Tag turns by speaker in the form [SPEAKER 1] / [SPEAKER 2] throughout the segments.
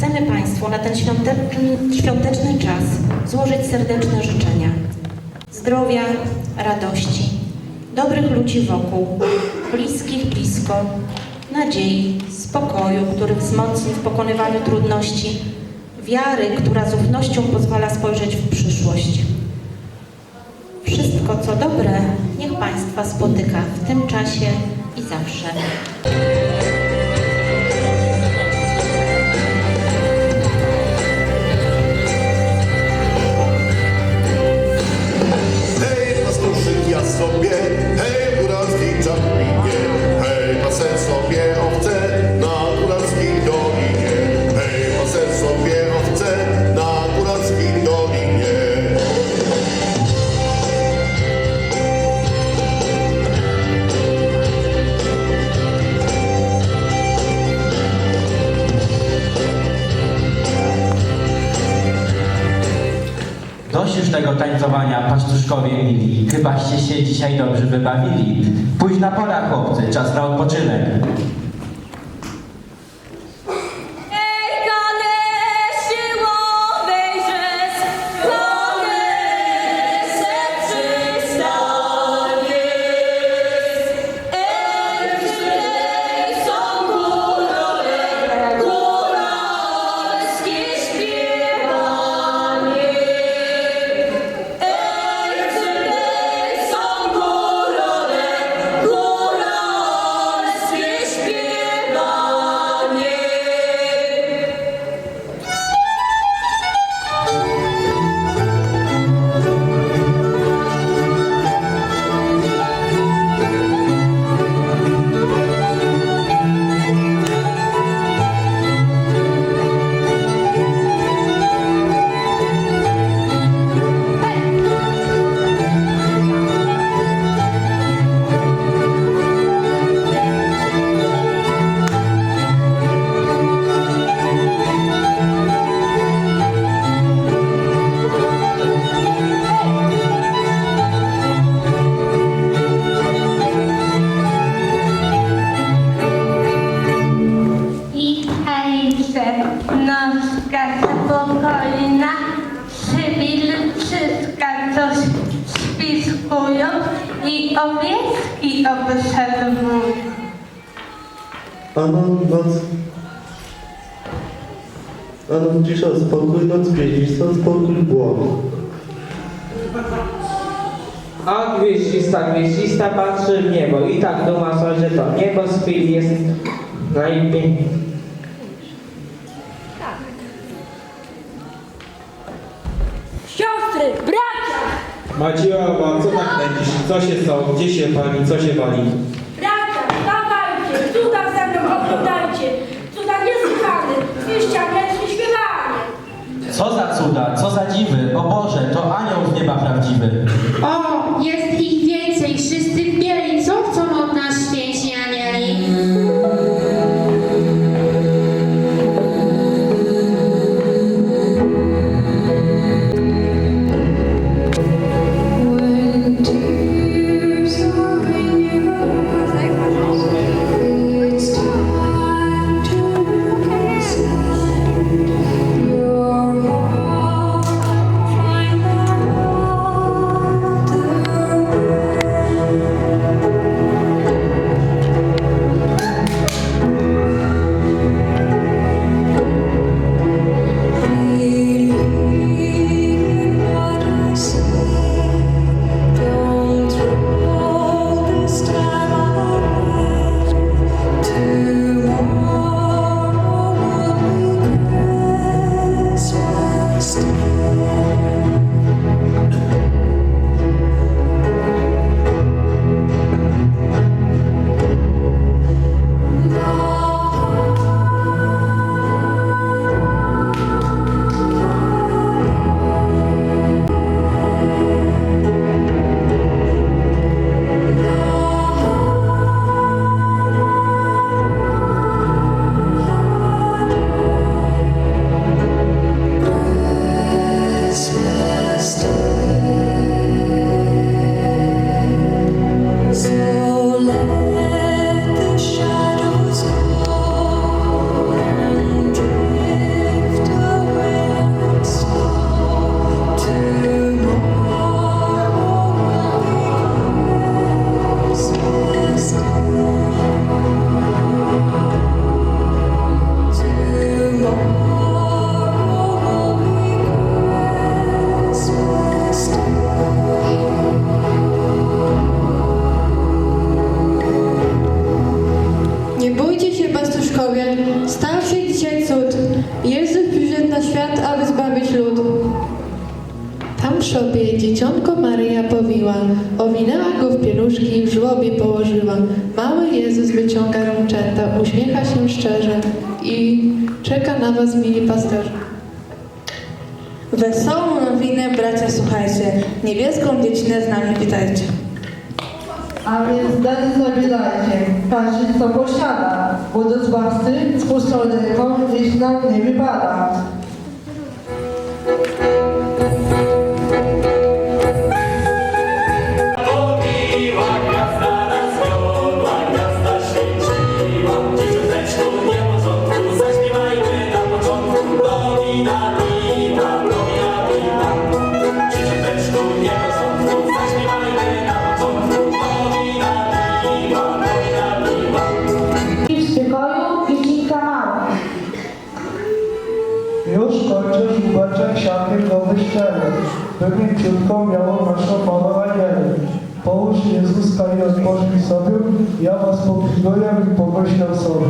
[SPEAKER 1] chcemy Państwu na ten świąteczny, świąteczny czas złożyć serdeczne życzenia. Zdrowia, radości, dobrych ludzi wokół, bliskich blisko, nadziei, spokoju, który wzmocni w pokonywaniu trudności, wiary, która z ufnością pozwala spojrzeć w przyszłość. Wszystko, co dobre, niech Państwa spotyka w tym czasie i zawsze.
[SPEAKER 2] Tego tańcowania, pasztuszkowie mili. Chybaście się dzisiaj dobrze wybawili. Późna pora, chłopcy, czas na odpoczynek.
[SPEAKER 3] Spokojna, cywil wszystko coś spiskują i owieczki obserwują.
[SPEAKER 4] A nam noc... A nam cisza, spokój, noc gwieździsta, spokój, błąd.
[SPEAKER 5] A gwieździsta, gwieździsta patrzy w niebo i tak duma sobie, że to niebo z chwili jest najpiękniejsze.
[SPEAKER 6] Maciejowa, co tak pędzisz? Co się stało? Gdzie się pani? Co się wali?
[SPEAKER 7] bracia, wstawajcie, cuda ze mną oglądajcie, cuda niesłychane, dwieście angielskie śpiewanie.
[SPEAKER 2] Co za cuda, co za dziwy, o Boże, to anioł z nieba prawdziwy.
[SPEAKER 8] O, jest ich
[SPEAKER 7] Stał się dzisiaj cud. Jezus przyszedł na
[SPEAKER 9] świat, aby zbawić lud. Tam w szopie dzieciątko Maryja powiła, owinęła go w pieluszki i w żłobie położyła. Mały Jezus wyciąga rączęta, uśmiecha się szczerze i czeka na was, mili pasterze.
[SPEAKER 10] Wesołą nowinę, bracia, słuchajcie, niebieską dziecinę z nami witajcie.
[SPEAKER 2] A więc dane zabierajcie, każdy co posiada, bo do zbawcy spuszczony ręką gdzieś nam nie wypada. By mięciutką miało naszą małą anielę. Połóż Jezuska i odpocznij sobie, ja was popilnuję i pomyślę sobie.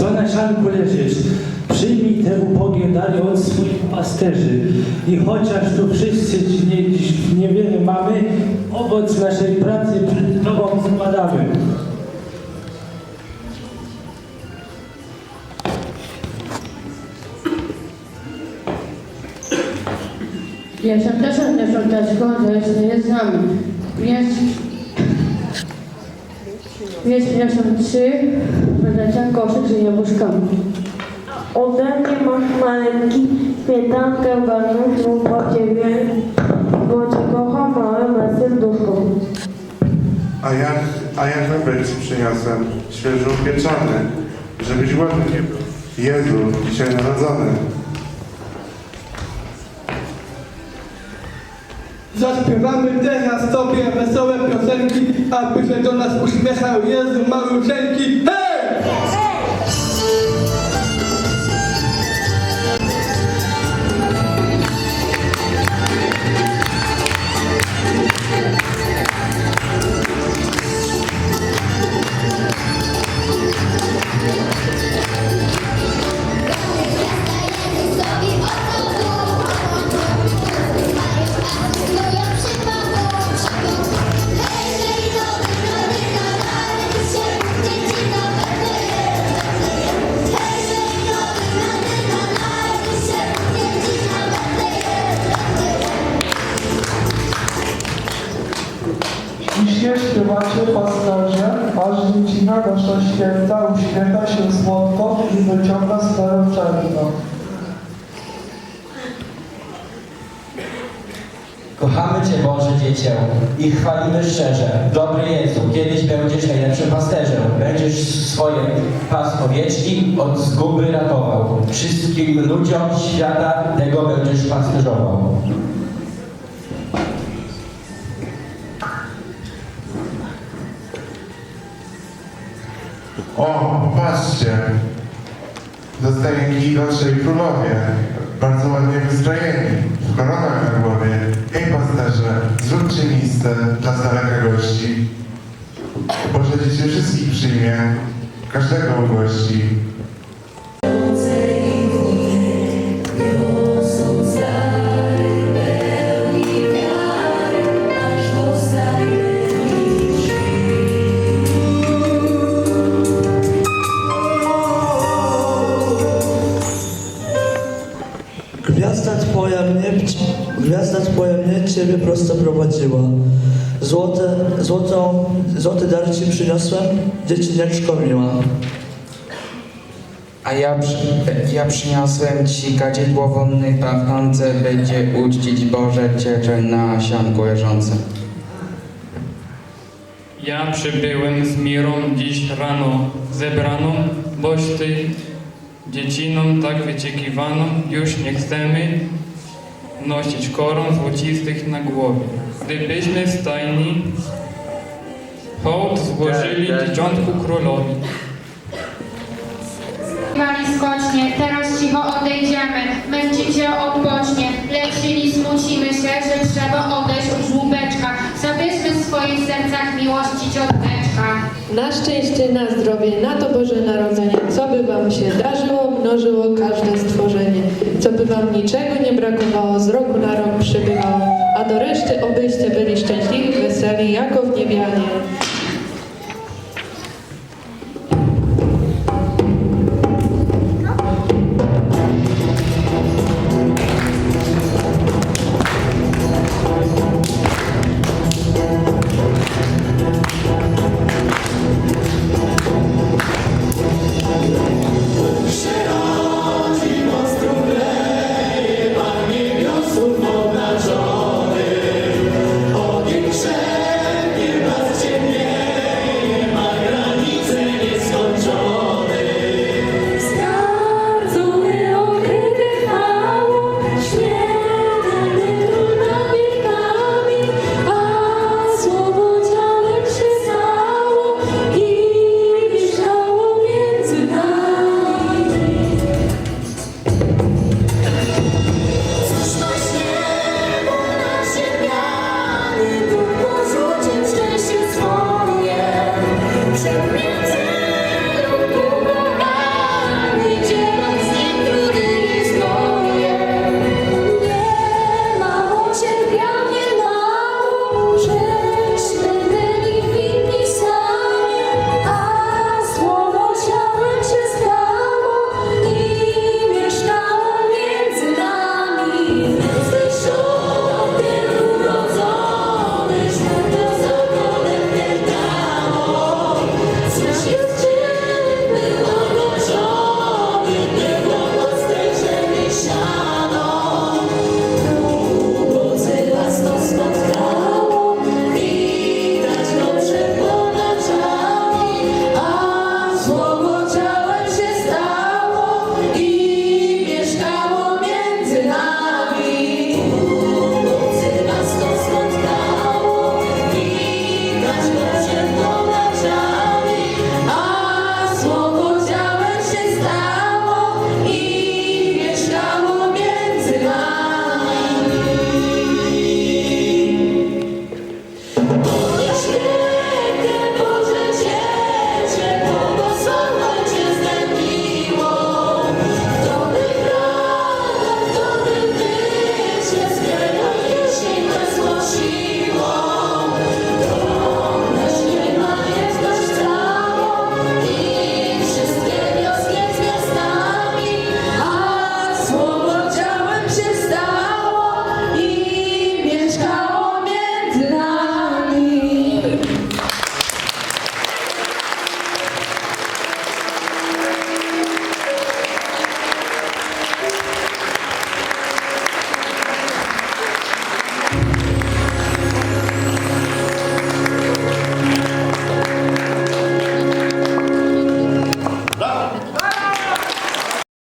[SPEAKER 11] Co na sianku leżysz, przyjmij te ubogie dary od swoich pasterzy. I chociaż tu wszyscy nie, dziś niewiele mamy, owoc naszej pracy przed Tobą składamy.
[SPEAKER 8] Jestem też świąteczką, to jest nie z. Jest... Jest miesiąc trzy, wyleciał koszyk z jabłuszkami.
[SPEAKER 7] Ode mnie masz maleńki, śmietankę walną po ciebie, bo cię kocham małe me serduszko.
[SPEAKER 12] A ja, a ja chlebek ci przyniosłem, świeżo upieczony, żebyś głodny nie był. Jezu, dzisiaj narodzony.
[SPEAKER 2] Zaśpiewamy teraz sobie wesołe piosenki, aby się do nas uśmiechał Jezu maluszeńki. Hej! Śpiewacie pasterze, aż dziecina nasza święta uśmiecha się słodko i wyciąga swoją czerwno.
[SPEAKER 13] Kochamy Cię Boże Dziecię i chwalimy szczerze. Dobry Jezu, kiedyś będziesz najlepszym pasterzem. Będziesz swoje pas owieczki od zguby ratował. Wszystkim ludziom świata tego będziesz pasterzował.
[SPEAKER 14] O, popatrzcie. Zostajeni naszej królowie. Bardzo ładnie wystrojeni. W koronach na głowie. Hej pasterze, zróbcie miejsce dla daleka gości. Boże Dziecię wszystkich przyjmie. Każdego ugości.
[SPEAKER 15] Ciebie prosto prowadziła. Złote, złotą, złoty dar Ci przyniosłem, dziecienieczko miła.
[SPEAKER 16] A ja, przy, ja przyniosłem ci kadzidło wonnej pachnące, będzie uczcić Boże Ciebie na sianku leżące.
[SPEAKER 17] Ja przybyłem z mirą dziś rano, zebraną, boś Ty, dzieciną tak wyczekiwaną, już nie chcemy nosić koron złocistych na głowie. Gdybyśmy w stajni hołd złożyli dzieciątku królowi.
[SPEAKER 8] Wali skocznie, teraz cicho odejdziemy, męczycie odpocznie, leczyli smucimy się, że trzeba odejść
[SPEAKER 9] Na szczęście, na zdrowie, na to Boże Narodzenie, co by Wam się darzyło, mnożyło każde stworzenie, co by Wam niczego nie brakowało, z roku na rok przybywało, a do reszty obyście byli szczęśliwi, weseli, jako w niebianie.